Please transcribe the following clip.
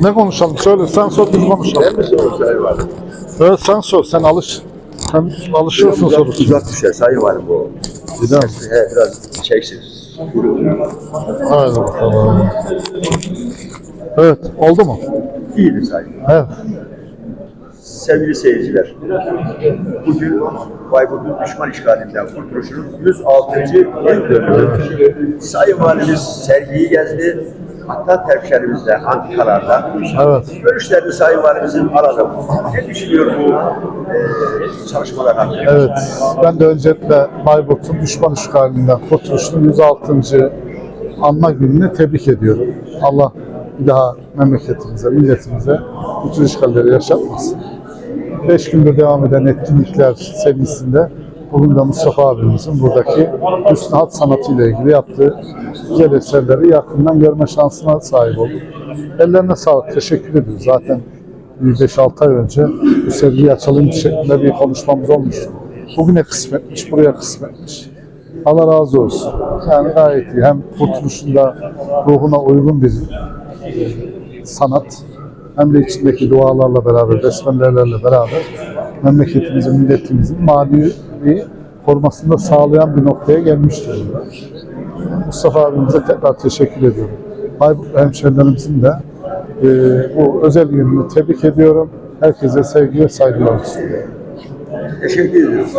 Ne konuşalım? Söyle sen sor biz konuşalım. Ben mi soru sayı var? Evet sen sor sen alış. Sen alışıyorsun Uzak, sorusu. uzak düşer sayı var bu. Güzel. He, biraz çeksiz. Haydi bakalım. Evet oldu mu? İyiydi sayı. Evet. Sevgili seyirciler, bugün Bayburt'un düşman işgalinden kurtuluşunun 106. yıl dönümü. Sayın Valimiz sergiyi gezdi. Hatta terklerimizde, antikalarda. Evet. Görüşlerini Sayın Valimizin aradı. Ne düşünüyor bu e, çalışmalar hakkında? Evet. Ben de öncelikle Bayburt'un düşman işgalinden kurtuluşunun 106. anma gününü tebrik ediyorum. Allah bir daha memleketimize, milletimize bu tür işgalleri yaşatmasın. Beş gündür devam eden etkinlikler serisinde bugün de Mustafa abimizin buradaki Hüsnü Hat sanatıyla ilgili yaptığı güzel eserleri yakından görme şansına sahip olduk. Ellerine sağlık, teşekkür ediyoruz. Zaten bir 5-6 ay önce bu sergiyi açalım şeklinde bir konuşmamız olmuştu. Bugüne kısmetmiş, buraya kısmetmiş. Allah razı olsun. Yani gayet iyi. Hem kurtuluşunda ruhuna uygun bir sanat hem de içindeki dualarla beraber, besmelelerle beraber memleketimizin, milletimizin manevi korumasını da sağlayan bir noktaya gelmiş durumda. Mustafa abimize tekrar teşekkür ediyorum. Bayburt hemşehrilerimizin de e, bu özel gününü tebrik ediyorum. Herkese sevgi ve saygılar sunuyorum. Teşekkür ediyoruz.